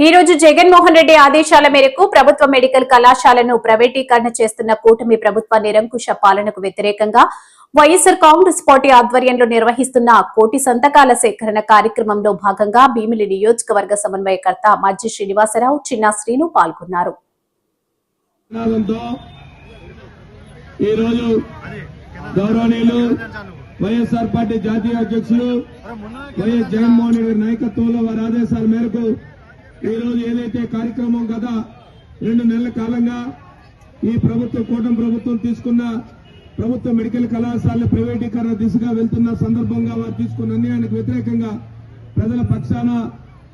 ఈ రోజు జగన్మోహన్ రెడ్డి ఆదేశాల మేరకు ప్రభుత్వ మెడికల్ కళాశాలను ప్రైవేటీకరణ చేస్తున్న కూటమి ప్రభుత్వ నిరంకుశ పాలనకు వ్యతిరేకంగా వైఎస్సార్ కాంగ్రెస్ పార్టీ ఆధ్వర్యంలో నిర్వహిస్తున్న కోటి సంతకాల సేకరణ కార్యక్రమంలో భాగంగా భీమిలి నియోజకవర్గ సమన్వయకర్త మజ్జి శ్రీనివాసరావు చిన్న శ్రీను పాల్గొన్నారు. వైఎస్ఆర్ పార్టీ జాతీయ అధ్యక్షులు వైఎస్ జగన్మోహన్ రెడ్డి నాయకత్వంలో వారి ఆదేశాల మేరకు ఈ రోజు ఏదైతే కార్యక్రమం గత రెండు నెలల కాలంగా ఈ ప్రభుత్వం కూటమి ప్రభుత్వం తీసుకున్న ప్రభుత్వ మెడికల్ కళాశాల ప్రైవేటీకరణ దిశగా వెళ్తున్న సందర్భంగా వారు తీసుకున్న నిర్ణయానికి వ్యతిరేకంగా ప్రజల పక్షాన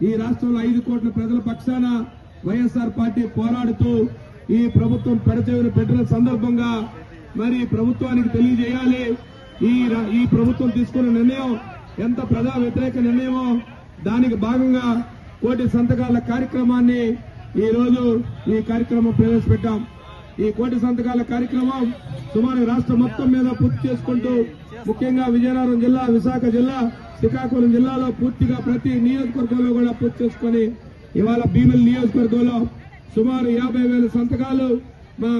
ఈ రాష్ట్రంలో ఐదు కోట్ల ప్రజల పక్షాన వైఎస్ఆర్ పార్టీ పోరాడుతూ ఈ ప్రభుత్వం పెడచెవిన పెట్టిన సందర్భంగా మరి ప్రభుత్వానికి తెలియజేయాలి. ఈ రా- ఈ ప్రభుత్వం తీసుకున్న నిర్ణయం ఎంత ప్రజా వ్యతిరేక నిర్ణయమో దానికి భాగంగా కోటి సంతకాల కార్యక్రమాన్ని ఈరోజు ఈ కార్యక్రమం ప్రవేశపెట్టాం. ఈ కోటి సంతకాల కార్యక్రమం సుమారు రాష్ట్రం మొత్తం మీద పూర్తి చేసుకుంటూ ముఖ్యంగా విజయనగరం జిల్లా విశాఖ జిల్లా శ్రీకాకుళం జిల్లాలో పూర్తిగా ప్రతి నియోజకవర్గంలో కూడా పూర్తి చేసుకుని ఇవాళ భీమిలి నియోజకవర్గంలో సుమారు యాభై వేల సంతకాలు మా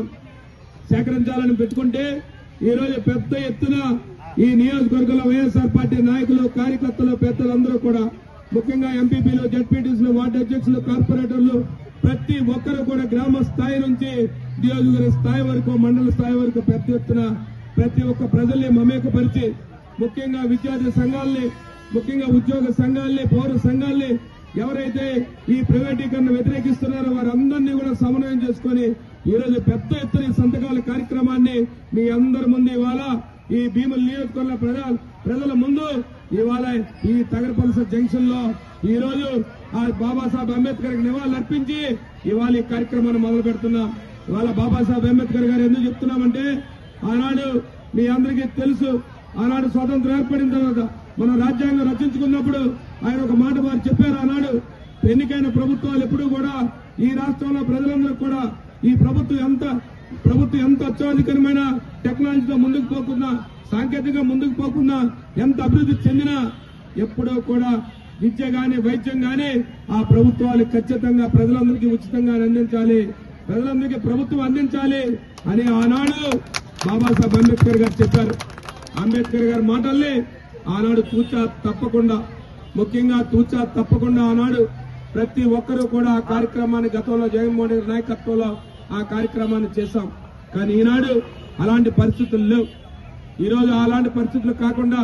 సేకరించాలని పెట్టుకుంటే ఈరోజు పెద్ద ఎత్తున ఈ నియోజకవర్గంలో వైఎస్ఆర్ పార్టీ నాయకులు కార్యకర్తలు పెద్దలందరూ కూడా ముఖ్యంగా ఎంపీపీలు జడ్పీటీసీలు వార్డు అధ్యక్షులు కార్పొరేటర్లు ప్రతి ఒక్కరు కూడా గ్రామ స్థాయి నుంచి నియోజకవర్గ స్థాయి వరకు మండల స్థాయి వరకు పెద్ద ఎత్తున ప్రతి ఒక్క ప్రజల్ని మమేకపరిచి ముఖ్యంగా విద్యార్థి సంఘాలని ముఖ్యంగా ఉద్యోగ సంఘాలని పౌర సంఘాలని ఎవరైతే ఈ ప్రైవేటీకరణ వ్యతిరేకిస్తున్నారో వారందరినీ కూడా సమన్వయం చేసుకుని ఈ రోజు పెద్ద ఎత్తున సంతకాల కార్యక్రమాన్ని మీ అందరి ముందు ఇవాళ ఈ భీముల నియోజకవర్గ ప్రజల ప్రజల ముందు ఇవాళ ఈ తగరపలస జంక్షన్లో ఈ రోజు ఆ బాబాసాహెబ్ అంబేద్కర్కి నివాళులు అర్పించి ఇవాళ ఈ కార్యక్రమాన్ని మొదలు పెడుతున్నాం. ఇవాళ బాబాసాహెబ్ అంబేద్కర్ గారు ఎందుకు చెప్తున్నామంటే ఆనాడు మీ అందరికీ తెలుసు ఆనాడు స్వాతంత్రం ఏర్పడిన తర్వాత మనం రాజ్యాంగం రచించుకున్నప్పుడు ఆయన ఒక మాట వారు చెప్పారు ఆనాడు. ఎన్నికైన ప్రభుత్వాలు ఎప్పుడూ కూడా ఈ రాష్ట్రంలో ప్రజలందరూ కూడా ఈ ప్రభుత్వం ఎంత ప్రభుత్వం ఎంత అత్యాధికరమైన టెక్నాలజీతో ముందుకు పోకున్నా సాంకేతికంగా ముందుకు పోకున్నా ఎంత అభివృద్ధి చెందినా ఎప్పుడో కూడా విద్య గాని వైద్యం గాని ఆ ప్రభుత్వాలు ఖచ్చితంగా ప్రజలందరికీ ఉచితంగా అందించాలి. ప్రజలందరికీ ప్రభుత్వం అందించాలి అని ఆనాడు బాబాసాహెబ్ అంబేద్కర్ గారు చెప్పారు. అంబేద్కర్ గారి మాటల్ని ఆనాడు తూచా తప్పకుండా ముఖ్యంగా తూచా తప్పకుండా ఆనాడు ప్రతి ఒక్కరూ కూడా ఆ కార్యక్రమాన్ని గతంలో జగన్మోహన్ రెడ్డి నాయకత్వంలో ఆ కార్యక్రమాన్ని చేశాం. కానీ ఈనాడు అలాంటి పరిస్థితులు లేవు. ఈరోజు అలాంటి పరిస్థితులు కాకుండా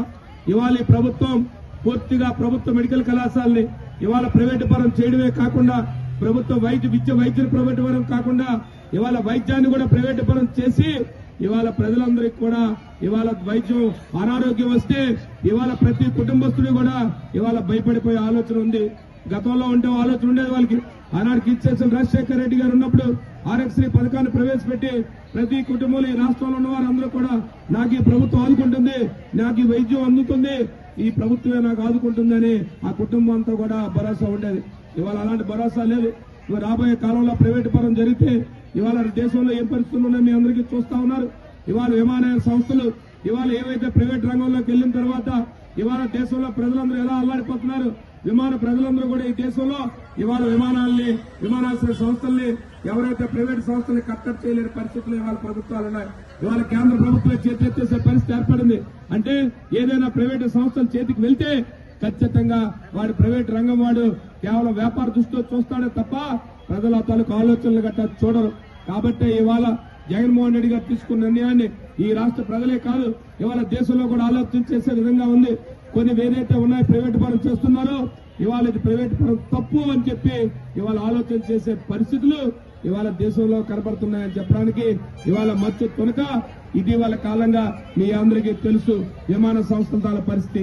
ఇవాళ ఈ ప్రభుత్వం పూర్తిగా ప్రభుత్వ మెడికల్ కళాశాలని ఇవాళ ప్రైవేటు పరం చేయడమే కాకుండా ప్రభుత్వ వైద్య విద్య వైద్యులు ప్రైవేటు పరం కాకుండా ఇవాళ వైద్యాన్ని కూడా ప్రైవేటు పరం చేసి ఇవాళ ప్రజలందరికీ కూడా ఇవాళ వైద్యం అనారోగ్యం వస్తే ఇవాళ ప్రతి కుటుంబస్తుడు కూడా ఇవాళ భయపడిపోయే ఆలోచన ఉంది. గతంలో ఉండే ఆలోచన ఉండేది వాళ్ళకి. ఆనాడు కిచ్చేసిన రాజశేఖర రెడ్డి గారు ఉన్నప్పుడు ఆరోగ్యశ్రీ పథకాన్ని ప్రవేశపెట్టి ప్రతి కుటుంబంలో ఈ రాష్ట్రంలో ఉన్న వారందరూ కూడా నాకు ఈ ప్రభుత్వం ఆదుకుంటుంది నాకు ఈ వైద్యం అందుతుంది ఈ ప్రభుత్వమే నాకు ఆదుకుంటుందని ఆ కుటుంబం అంతా కూడా భరోసా ఉండేది. ఇవాళ అలాంటి భరోసా లేదు. ఇవాళ రాబోయే కాలంలో ప్రైవేట్ పరం జరిగితే ఇవాళ దేశంలో ఏం పరిస్థితులు ఉన్నాయో మీ అందరికీ చూస్తా ఉన్నారు. ఇవాళ విమానయాన సంస్థలు ఇవాళ ఏవైతే ప్రైవేట్ రంగంలోకి వెళ్ళిన తర్వాత ఇవాళ దేశంలో ప్రజలందరూ ఎలా అల్లాడిపోతున్నారు? విమాన ప్రజలందరూ కూడా ఈ దేశంలో ఇవాళ విమానాల్ని విమానాశ్రయ సంస్థల్ని ఎవరైతే ప్రైవేట్ సంస్థల్ని కట్టడి చేయలేని పరిస్థితులు ఇవాళ ప్రభుత్వాలు ఉన్నాయి. ఇవాళ కేంద్ర ప్రభుత్వం చేతెత్తేసే పరిస్థితి ఏర్పడింది. అంటే ఏదైనా ప్రైవేట్ సంస్థల చేతికి వెళ్తే ఖచ్చితంగా వాడు ప్రైవేట్ రంగం వాడు కేవలం వ్యాపార దృష్టితో చూస్తాడే తప్ప ప్రజల తాలూకు ఆలోచనలు గట్ట చూడరు. కాబట్టి ఇవాళ జగన్మోహన్ రెడ్డి గారు తీసుకున్న నిర్ణయాన్ని ఈ రాష్ట్ర ప్రజలే కాదు ఇవాళ దేశంలో కూడా ఆలోచన చేసే విధంగా ఉంది. కొన్ని ఏదైతే ఉన్నాయి ప్రైవేట్ పరం చేస్తున్నారో ఇవాళ ఇది ప్రైవేట్ పరం తప్పు అని చెప్పి ఇవాళ ఆలోచన చేసే పరిస్థితులు ఇవాళ దేశంలో కనబడుతున్నాయని చెప్పడానికి ఇవాళ మత్స్య తొనక ఇటీవల కాలంగా మీ అందరికీ తెలుసు విమాన సంస్థల పరిస్థితి.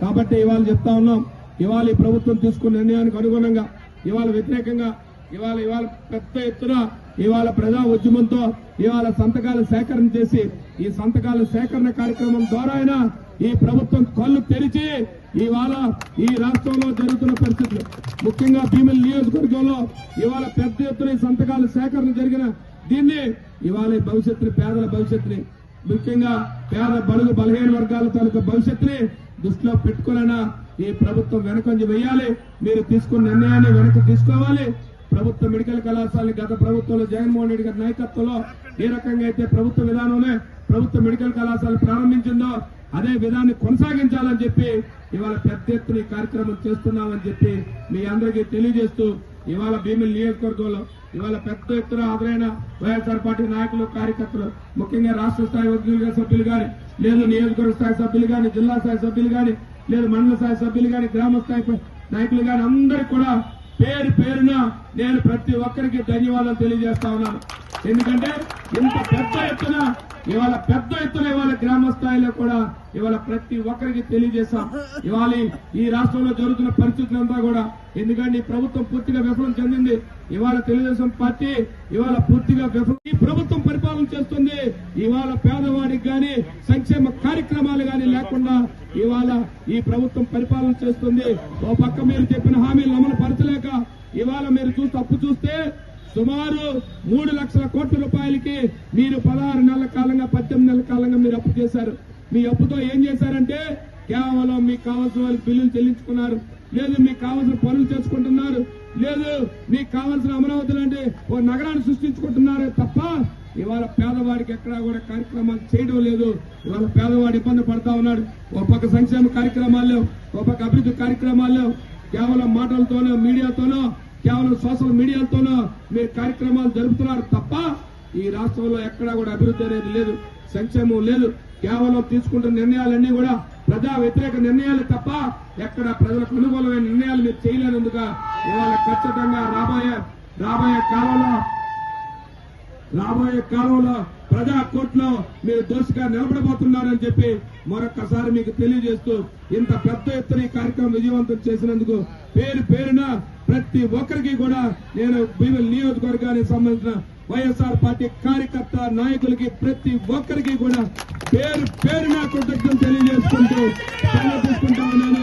కాబట్టి ఇవాళ చెప్తా ఉన్నాం ఇవాళ ఈ ప్రభుత్వం తీసుకున్న నిర్ణయానికి అనుగుణంగా ఇవాళ వ్యతిరేకంగా ఇవాళ ఇవాళ పెద్ద ఎత్తున ఇవాళ ప్రజా ఉద్యమంతో ఇవాళ సంతకాలు సేకరణ చేసి ఈ సంతకాల సేకరణ కార్యక్రమం ద్వారా అయినా ఈ ప్రభుత్వం కళ్ళు తెరిచి ఇవాళ ఈ రాష్ట్రంలో జరుగుతున్న పరిస్థితులు. ముఖ్యంగా భీమిలి నియోజకవర్గంలో ఇవాళ పెద్ద ఎత్తున ఈ సంతకాల సేకరణ జరిగిన దీన్ని ఇవాళ భవిష్యత్తుని పేదల భవిష్యత్తుని ముఖ్యంగా పేద బడుగు బలహీన వర్గాల తాలూకా భవిష్యత్తుని దృష్టిలో పెట్టుకునైనా ఈ ప్రభుత్వం వెనకంజ వేయాలి. మీరు తీసుకున్న నిర్ణయాన్ని వెనక్కి తీసుకోవాలి. ప్రభుత్వ మెడికల్ కళాశాలని గత ప్రభుత్వంలో జగన్మోహన్ రెడ్డి గారి నాయకత్వంలో ఏ రకంగా అయితే ప్రభుత్వ విధానంలో ప్రభుత్వ మెడికల్ కళాశాల ప్రారంభించిందో అదే విధాన్ని కొనసాగించాలని చెప్పి ఇవాళ పెద్ద ఎత్తున ఈ కార్యక్రమం చేస్తున్నామని చెప్పి మీ అందరికీ తెలియజేస్తూ ఇవాళ భీమిలి నియోజకవర్గంలో ఇవాళ పెద్ద ఎత్తున హాజరైన వైఎస్ఆర్ పార్టీ నాయకులు కార్యకర్తలు ముఖ్యంగా రాష్ట్ర స్థాయి సభ్యులు గాని లేదు నియోజకవర్గ స్థాయి సభ్యులు గాని జిల్లా స్థాయి సభ్యులు గాని లేదు మండల స్థాయి సభ్యులు గాని గ్రామ స్థాయి నాయకులు గాని అందరికీ కూడా పేరు పేరున నేను ప్రతి ఒక్కరికి ధన్యవాదాలు తెలియజేస్తా ఉన్నాను. ఎందుకంటే ఇంత పెద్ద ఎత్తున ఇవాళ పెద్ద ఎత్తున ఇవాళ గ్రామ స్థాయిలో కూడా ఇవాళ ప్రతి ఒక్కరికి తెలియజేశాం. ఇవాళ ఈ రాష్ట్రంలో జరుగుతున్న పరిస్థితులంతా కూడా ఎందుకంటే ఈ ప్రభుత్వం పూర్తిగా విఫలం చెందింది. ఇవాళ తెలుగుదేశం పార్టీ ఇవాళ పూర్తిగా విఫలం. ఈ ప్రభుత్వం పరిపాలన చేస్తుంది. ఇవాళ పేదవాడికి గాని సంక్షేమ కార్యక్రమాలు గాని లేకుండా ఇవాళ ఈ ప్రభుత్వం పరిపాలన చేస్తుంది. ఓ పక్క మీరు చెప్పిన హామీలు అమలు పరచలేక ఇవాళ మీరు చూస్తే అప్పు చూస్తే సుమారు మూడు లక్షల కోట్ల రూపాయలకి మీరు పదహారు నెలల కాలంగా పద్దెనిమిది నెలల కాలంగా మీరు అప్పు చేశారు. మీ అప్పుతో ఏం చేశారంటే కేవలం మీకు కావాల్సిన వాళ్ళకి బిల్లులు చెల్లించుకున్నారు. లేదు మీకు కావాల్సిన పనులు చేసుకుంటున్నారు. లేదు మీకు కావాల్సిన అమరావతి లాంటి ఓ నగరాన్ని సృష్టించుకుంటున్నారు తప్ప ఇవాళ పేదవాడికి ఎక్కడా కూడా కార్యక్రమాలు చేయడం లేదు. ఇవాళ పేదవాడు ఇబ్బంది పడతా ఉన్నాడు. ఒక పక్క సంక్షేమ కార్యక్రమాల్లో ఒక పక్క అభివృద్ధి కార్యక్రమాల్లో కేవలం మాటలతోనో మీడియాతోనో కేవలం సోషల్ మీడియాతోనో మీరు కార్యక్రమాలు జరుపుతున్నారు తప్ప ఈ రాష్ట్రంలో ఎక్కడా కూడా అభివృద్ధి అనేది లేదు సంక్షేమం లేదు. కేవలం తీసుకుంటున్న నిర్ణయాలన్నీ కూడా ప్రజా వ్యతిరేక నిర్ణయాలు తప్ప ఎక్కడ ప్రజలకు అనుకూలమైన నిర్ణయాలు మీరు చేయలేనందుక ఇవాళ ఖచ్చితంగా రాబోయే రాబోయే కాలంలో రాబోయే కాలంలో ప్రజా కోర్టులో మీరు దోషిగా నిలబడబోతున్నారని చెప్పి మరొకసారి మీకు తెలియజేస్తూ ఇంత పెద్ద ఎత్తున ఈ కార్యక్రమం విజయవంతం చేసినందుకు పేరు పేరున ప్రతి ఒక్కరికి కూడా నేను భీమిలి నియోజకవర్గానికి సంబంధించిన వైఎస్ఆర్ పార్టీ కార్యకర్త నాయకులకి ప్రతి ఒక్కరికి కూడా పేరు పేరున కృతజ్ఞతలు తెలియజేసుకుంటూ సెలవు తీసుకుంటా ఉన్నాను.